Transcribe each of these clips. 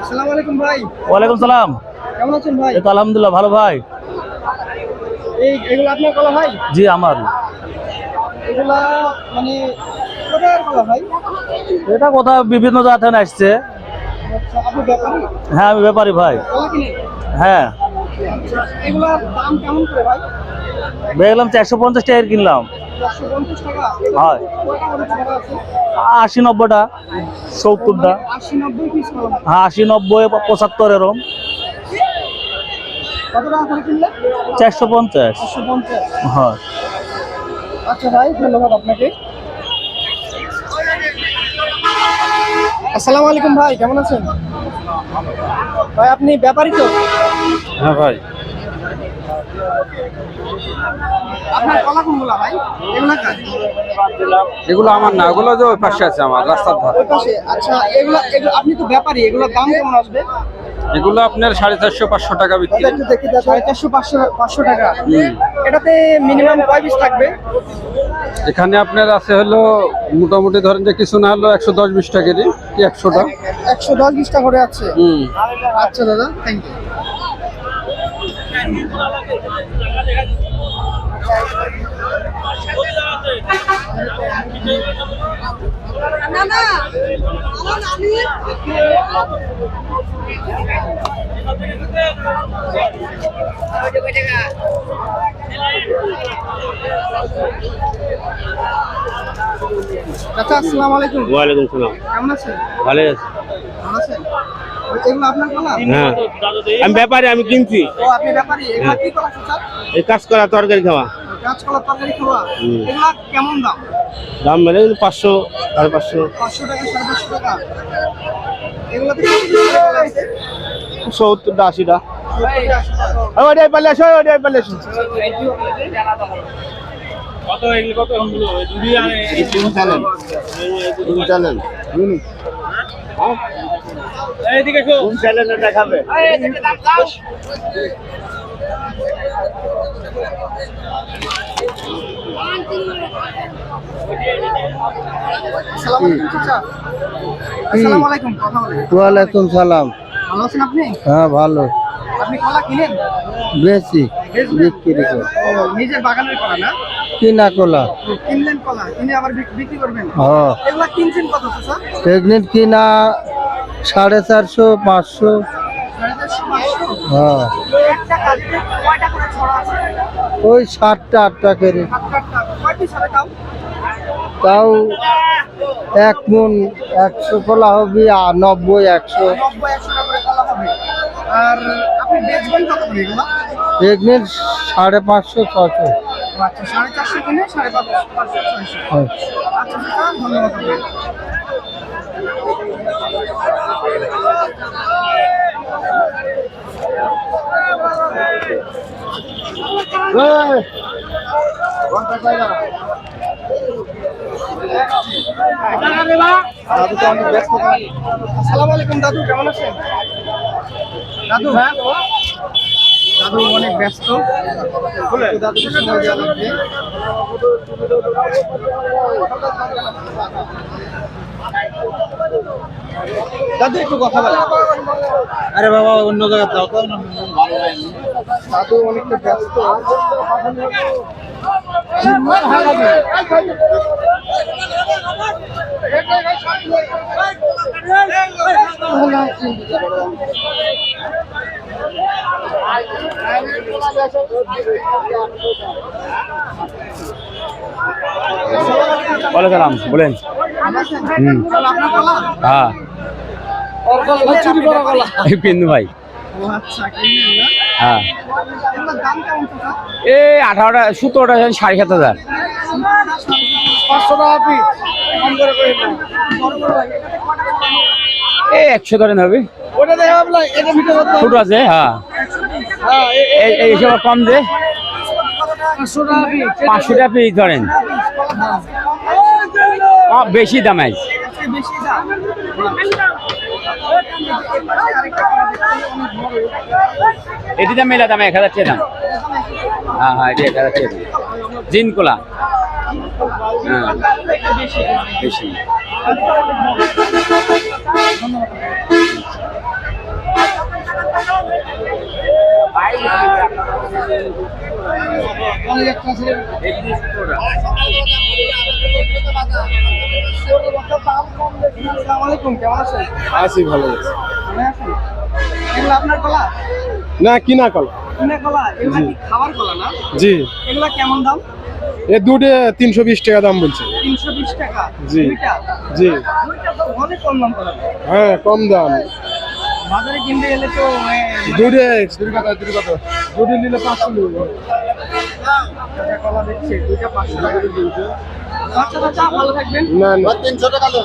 আসসালামু আলাইকুম ভাই। ওয়ালাইকুম সালাম। কেমন আছেন ভাই? এই তো আলহামদুলিল্লাহ ভালো ভাই। এই এগুলো আপনার কলা ভাই? জি আমার। এগুলা মানে এটা কোথাও বিভিন্ন জায়গা থেকে আসছে। আচ্ছা হ্যাঁ আমি ব্যাপারী ভাই। হ্যাঁ। আচ্ছা দেখলাম চারশো পঞ্চাশ টাকার কিনলাম। হয়। আশি নব্বইটা সত্তরটা। হ্যাঁ আশি নব্বই পঁচাত্তর এরম। চারশো পঞ্চাশ। হয়। আচ্ছা ভাই ধন্যবাদ আপনাকে। আসসালামু আলাইকুম ভাই কেমন আছেন? ভাই আপনি ব্যাপারী তো? হ্যাঁ ভাই। আপনার কলা কোনগুলা ভাই? এগুলা এগুলো আমার না এগুলো যে ওই পাশে আছে আমার রাস্তার ধারে। ওই পাশে? আচ্ছা এগুলা এগুলো আপনি তো ব্যাপারী এগুলোর দাম কেমন আসবে? এগুলো আপনার সাড়ে চারশো পাঁচশো টাকা বিক্রি। দেখি সাড়ে চারশো পাঁচশো পাঁচশো টাকা। এটাতে মিনিমাম কয় পিস থাকবে? এখানে আপনার আছে হলো মোটামুটি ধরেন যে কিছু না হলো একশো দশ বিশ টাকারই কি একশোটা? একশো দশ বিশটা করে আছে। হুম। আচ্ছা দাদা থ্যাংক ইউ চাচা আসসালামু আলাইকুম। ওয়ালাইকুম সালাম। কেমন আছেন? ভালো আছে। ভালো আছেন? এগুলো আপনার কলা? হ্যাঁ। আমি ব্যাপারী আমি কিনছি। ও আপনি ব্যাপারী? এগুলা কি কলা চাচা? এই কাজ করা তরকারি খাওয়া। তরকারি খাওয়া এগুলা কেমন দাম? দাম মেলে পাঁচশো সাড়ে পাঁচশো। পাঁচশো টাকা সাড়ে পাঁচশো টাকা। এগুলোতে সত্তরটা আশিটা ওটাই পারলে আসো ওটাই পারলে আসো দেখাবে ওয়ালাইকুম সালাম। ভালো আছেন আপনি? হ্যাঁ ভালো। আপনি কলা কিনেন? বেশি বিক্রি করে। নিজের বাগানের কলা না? কিনা কলা। ও, কিনলেন কলা কিনে আবার বিক্রি করবেন? হ্যাঁ এগুলা কিনছেন কত চাচা? প্রেগনেন্ট কিনা সাড়ে চারশো পাঁচশো। সাড়ে চারশো পাঁচশো? হ্যাঁ। একটা কাজে কয়টা করে ছড়া আছে? ওই সাতটা আটটা করে। তাও এক মন একশো কলা হবে আর নব্বই একশো। নব্বই একশো টাকা করে কলা দাদু তো অনেক ব্যস্ত আসসালামু আলাইকুম দাদু কেমন আছেন দাদু হ্যাঁ দাদু অনেক ব্যস্ত দাদুকে সময় দেওয়া লাগবে দাদু একটু কথা বলে আরে বাবা অন্য জায়গায় দাও তো। দাদু অনেকটা ব্যস্ত। ওয়ালাইকুম বলেন। হ্যাঁ। পিন্দু ভাই। আচ্ছা হ্যাঁ। এই আঠারোটা সতেরোটা সাড়ে সাত হাজার? এই একশো ধরেন হবে। ছোট আছে হ্যাঁ। কম দে। পাঁচশো টাকা পিস ধরেন। বেশি দাম আছে। এটি দাম মেলা দাম এক হাজার টাকা দাম। হ্যাঁ হ্যাঁ এটি এক হাজার টাকা দাম। জিন কোলা হ্যাঁ বেশি। অনেক আসসালামু আলাইকুম, কেমন আছেন? আছি ভালো আছে? এগুলো আপনার কলা? না কিনা কলা কিনা কলা? এগুলা কি খাবার কলা না? জি এগুলা কেমন দাম? এ দুটো তিনশো বিশ টাকা দাম বলছে 320 টাকা। জি। জি অনেক কম দাম হ্যাঁ কম দাম বাজারে কিনতে গেলে তো এ, মানে দুটো দুটো কথা দুটো কথা দুটো নিলে পাঁচশো নেব কলা দেখছি, দুইটা পাঁচশো টাকা। আচ্ছা, আচ্ছা, ভালো থাকবেন। না না দাম দিলেন?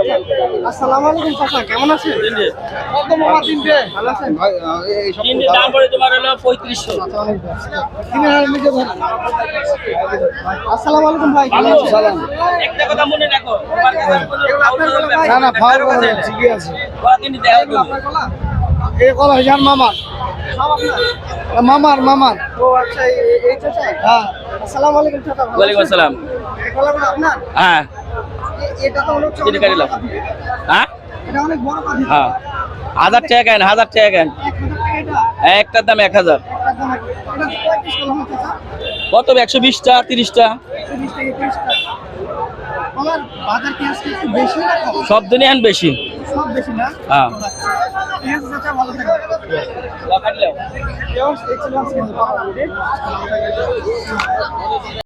আসসালামু আলাইকুম চাচা কেমন আছেন? কত মামা তিনটে? ভালো আছেন? দাম পড়ে তোমার হলো পঁয়ত্রিশশো। তিন হাজার নিচে ধরেন আসসালামু আলাইকুম ভাই কেমন আছেন? একটা কথা মনে রাখো? না না ফাউল করে ঠিকই আছে? এ কলা হিসান মামার? মামার মামার। ও আচ্ছা এই- চাচা হ্যাঁ। আসসালামু আলাইকুম চাচা ওয়ালাইকুম আসসালাম। এই কলাগুলো আপনার? হ্যাঁ। চিনি কাটি বড় হ্যাঁ হ্যাঁ। হাজার টাকা কেন? হাজার টাকা কেন? একটার দাম এক হাজার। কত? একশো বিশটা তিরিশটা? সব দিনই এখন বেশি। হ্যাঁ।